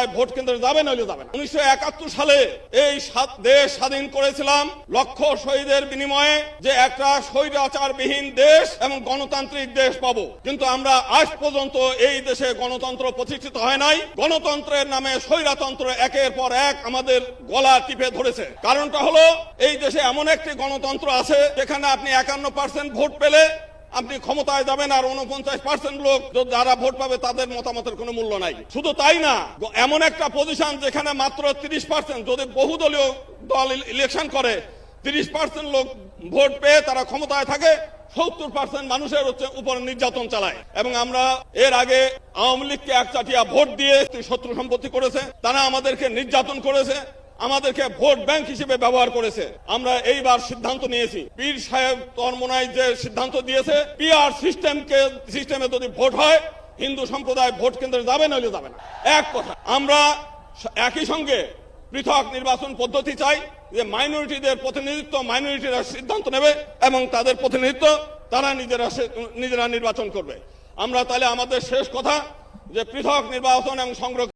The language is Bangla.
সম্প্রদায় ভোট কেন্দ্রে যাবে নইলে যাবে না। উনিশশো একাত্তর সালে এই সাত দেশ স্বাধীন করেছিলাম। লক্ষ শহীদের বিনিময়ে যে একটা স্বৈরাচারবিহীন দেশ এবং গণতান্ত্রিক দেশ পাবো। কিন্তু আমরা আজ পর্যন্ত এই দেশে গণতন্ত্র প্রতিষ্ঠিত হয় নাই। গণতন্ত্রের নামে স্বৈরাতন্ত্র একের পর এক আমাদের গলা টিপে ধরেছে। কারণটা হলো, এই দেশে এমন একটি গণতন্ত্র আছে, যেখানে আপনি একান্ন পার্সেন্ট ভোট পেলে আপনি ক্ষমতায় যাবেন আর উনপঞ্চাশ পার্সেন্ট লোক যারা ভোট পাবে, তাদের মতামতের কোনো মূল্য নাই। শুধু তাই না, এমন একটা পজিশন যেখানে মাত্র তিরিশ পার্সেন্ট যদি বহুদলীয় দল ইলেকশন করে, তিরিশ পার্সেন্ট লোক ভোট পেয়ে তারা ক্ষমতায় থাকে, সত্তর পার্সেন্ট মানুষের হচ্ছে উপর নির্যাতন চালায়। এবং আমরা এর আগে আওয়ামী লীগকে একচাটিয়া ভোট দিয়ে শত্রু সম্পত্তি করেছে, তারা আমাদেরকে নির্যাতন করেছে। আমাদেরকে ভোট ব্যাংক হিসেবে ব্যবহার করেছে। আমরা এইবার সিদ্ধান্ত নিয়েছি। পীর সাহেব তরমোনাই যে সিদ্ধান্ত দিয়েছে পিআর সিস্টেমকে সিস্টেমে যদি ভোট হয়, হিন্দু সম্প্রদায় ভোট কেন্দ্রে যাবে নইলে যাবে না। এক কথা, আমরা একই সঙ্গে পৃথক নির্বাচন পদ্ধতি চাই যে মাইনরিটিদের প্রতিনিধিত্ব, মাইনরিটিরা সিদ্ধান্ত নেবে এবং তাদের প্রতিনিধিত্ব তারা নিজেরা নিজেরা নির্বাচন করবে। আমরা তাহলে আমাদের শেষ কথা যে পৃথক নির্বাচন এবং সংরক্ষণ